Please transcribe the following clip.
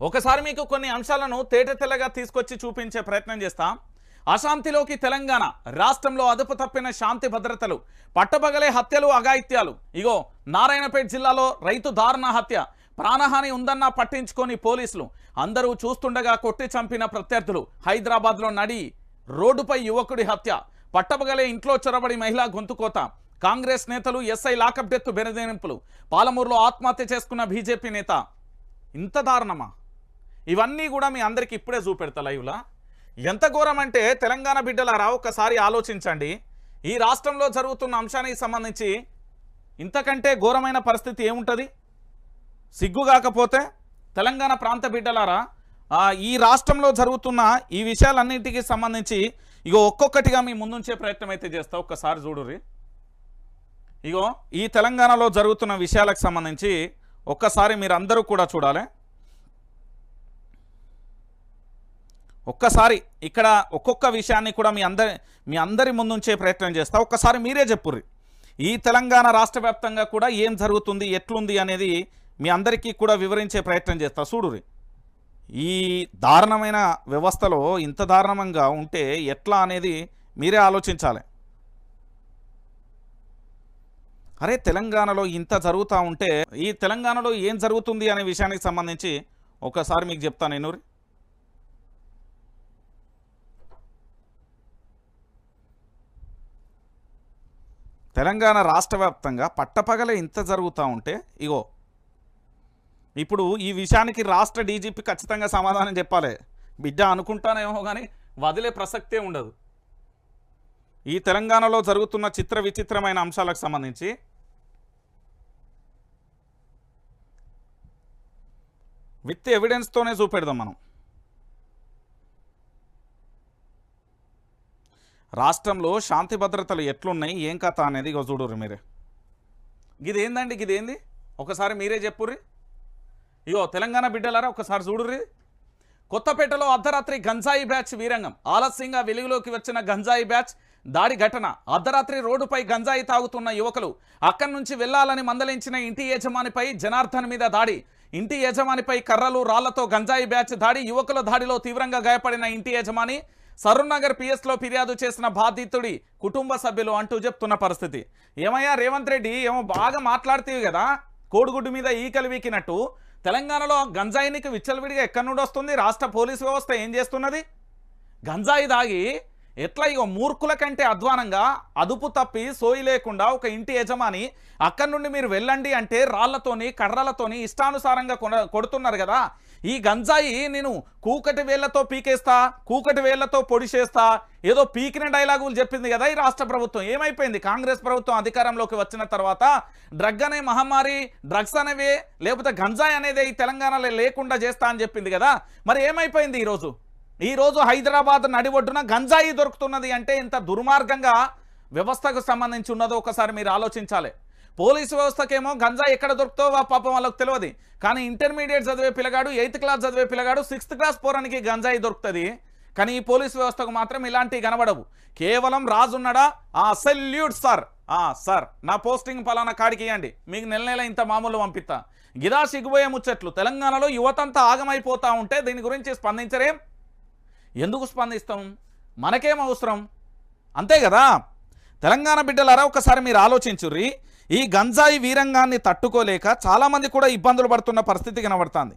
ఒకసారి మీకు కొన్ని అంశాలను తేట తెల్లగా తీసుకొచ్చి చూపించే ప్రయత్నం చేస్తాం. అశాంతిలోకి తెలంగాణ రాష్ట్రంలో అదుపు తప్పిన శాంతి భద్రతలు పట్టపగలే హత్యలు అఘాయిత్యాలు. ఇగో నారాయణపేట జిల్లాలో రైతు దారుణ హత్య. ప్రాణహాని ఉందన్నా పట్టించుకొని పోలీసులు. అందరూ చూస్తుండగా కొట్టి చంపిన ప్రత్యర్థులు. హైదరాబాద్లో నడి రోడ్డుపై యువకుడి హత్య. పట్టపగలే ఇంట్లో చొరబడి మహిళా గొంతుకోత కాంగ్రెస్ నేతలు ఎస్ఐ లాకప్ డెత్ బెరదేనింపులు పాలమూరులో ఆత్మహత్య చేసుకున్న బీజేపీ నేత. ఇంత దారుణమా? ఇవన్నీ కూడా మీ అందరికి ఇప్పుడే చూపెడతా లైవ్లా. ఎంత ఘోరం అంటే తెలంగాణ బిడ్డలారా ఒక్కసారి ఆలోచించండి. ఈ రాష్ట్రంలో జరుగుతున్న అంశానికి సంబంధించి ఇంతకంటే ఘోరమైన పరిస్థితి ఏముంటుంది? సిగ్గు కాకపోతే తెలంగాణ ప్రాంత బిడ్డలారా ఈ రాష్ట్రంలో జరుగుతున్న ఈ విషయాలన్నింటికి సంబంధించి ఇగో ఒక్కొక్కటిగా మీ ముందుంచే ప్రయత్నం అయితే చేస్తా. ఒక్కసారి చూడుర్రి. ఇగో ఈ తెలంగాణలో జరుగుతున్న విషయాలకు సంబంధించి ఒక్కసారి మీరు అందరూ కూడా చూడాలి. ఒక్కసారి ఇక్కడ ఒక్కొక్క విషయాన్ని కూడా మీ అందరి మీ అందరి ముందుంచే ప్రయత్నం చేస్తా. ఒక్కసారి మీరే చెప్పుర్రి. ఈ తెలంగాణ రాష్ట్ర కూడా ఏం జరుగుతుంది ఎట్లుంది అనేది మీ అందరికీ కూడా వివరించే ప్రయత్నం చేస్తా. చూడుర్రి. ఈ దారుణమైన వ్యవస్థలో ఇంత దారుణంగా ఉంటే ఎట్లా అనేది మీరే ఆలోచించాలి. అరే తెలంగాణలో ఇంత జరుగుతూ ఉంటే ఈ తెలంగాణలో ఏం జరుగుతుంది అనే విషయానికి సంబంధించి ఒకసారి మీకు చెప్తాను నేను తెలంగాణ రాష్ట్ర వ్యాప్తంగా పట్టపగల ఇంత జరుగుతూ ఉంటే ఇగో ఇప్పుడు ఈ విషయానికి రాష్ట్ర డీజీపీ ఖచ్చితంగా సమాధానం చెప్పాలి. బిడ్డ అనుకుంటానేమో కానీ వదిలే ప్రసక్తే ఉండదు. ఈ తెలంగాణలో జరుగుతున్న చిత్ర విచిత్రమైన అంశాలకు సంబంధించి విత్ ఎవిడెన్స్తోనే చూపెడదాం మనం. రాష్ట్రంలో శాంతి భద్రతలు ఎట్లున్నాయి? ఏం కథ అనేది ఇక చూడరు మీరే. గిదేందండి గిదేంది? ఒకసారి మీరే చెప్పుర్రి. ఇగో తెలంగాణ బిడ్డలారా ఒకసారి చూడుర్రి. కొత్తపేటలో అర్ధరాత్రి గంజాయి బ్యాచ్ వీరంగం. ఆలస్యంగా వెలుగులోకి వచ్చిన గంజాయి బ్యాచ్ దాడి ఘటన. అర్ధరాత్రి రోడ్డుపై గంజాయి తాగుతున్న యువకులు అక్కడి నుంచి వెళ్ళాలని మందలించిన ఇంటి యజమానిపై జనార్దన్ మీద దాడి. ఇంటి యజమానిపై కర్రలు రాళ్ళతో గంజాయి బ్యాచ్ దాడి. యువకుల దాడిలో తీవ్రంగా గాయపడిన ఇంటి యజమాని సరూర్నగర్ పిఎస్లో ఫిర్యాదు చేసిన బాధితుడి కుటుంబ సభ్యులు అంటూ చెప్తున్న పరిస్థితి. ఏమయ్యా రేవంత్ రెడ్డి ఏమో బాగా మాట్లాడుతీవి కదా? కోడిగుడ్డు మీద ఈకలు వీకినట్టు. తెలంగాణలో గంజాయినికి విచ్చలవిడిగా ఎక్కడి నుండి వస్తుంది? రాష్ట్ర పోలీసు వ్యవస్థ ఏం చేస్తున్నది? గంజాయి దాగి ఎట్లా ఇగో మూర్ఖుల కంటే అధ్వానంగా అదుపు తప్పి సోయి లేకుండా ఒక ఇంటి యజమాని అక్కడి నుండి మీరు వెళ్ళండి అంటే రాళ్ళతోని కర్రలతోని ఇష్టానుసారంగా కొన- కొడుతున్నారు కదా. ఈ గంజాయి నేను కూకటి వేళ్ళతో పీకేస్తా కూకటి వేళ్ళతో పొడిచేస్తా ఏదో పీకిన డైలాగులు చెప్పింది కదా ఈ రాష్ట్ర ప్రభుత్వం. ఏమైపోయింది? కాంగ్రెస్ ప్రభుత్వం అధికారంలోకి వచ్చిన తర్వాత డ్రగ్ అనే మహమ్మారి డ్రగ్స్ అనేవి లేకపోతే గంజాయి అనేది ఈ తెలంగాణలో లేకుండా చేస్తా అని చెప్పింది కదా. మరి ఏమైపోయింది ఈరోజు? ఈరోజు హైదరాబాద్ హైదరాబాద్ నడిబొడ్డున గంజాయి దొరుకుతున్నది అంటే ఇంత దుర్మార్గంగా వ్యవస్థకు సంబంధించి ఉన్నదో ఒకసారి మీరు ఆలోచించాలి. పోలీసు వ్యవస్థకేమో గంజా ఎక్కడ దొరుకుతో పాపం వాళ్ళకి తెలియదు కానీ ఇంటర్మీడియట్ చదివే పిల్లగాడు ఎయిత్ క్లాస్ చదివే పిల్లగాడు సిక్స్త్ క్లాస్ పోరానికి గంజాయి దొరుకుతుంది. కానీ ఈ పోలీసు వ్యవస్థకు మాత్రం ఇలాంటివి కనబడవు. కేవలం రాజున్నాడా? ఆ సెల్యూట్ సార్. ఆ సార్ నా పోస్టింగ్ పలానా కాడికి ఇవ్వండి మీకు నెల నెల ఇంత మామూలు పంపిస్తా. గిదా సిగ్గుపోయే ముచ్చట్లు. తెలంగాణలో యువతంతా ఆగమైపోతా ఉంటే దీని గురించి స్పందించరేం? ఎందుకు స్పందిస్తాం? మనకేం అవసరం? అంతే కదా తెలంగాణ బిడ్డలారా ఒకసారి మీరు ఆలోచించుర్రి. ఈ గంజాయి వీరంగాన్ని తట్టుకోలేక చాలామంది కూడా ఇబ్బందులు పడుతున్న పరిస్థితి కనబడుతుంది.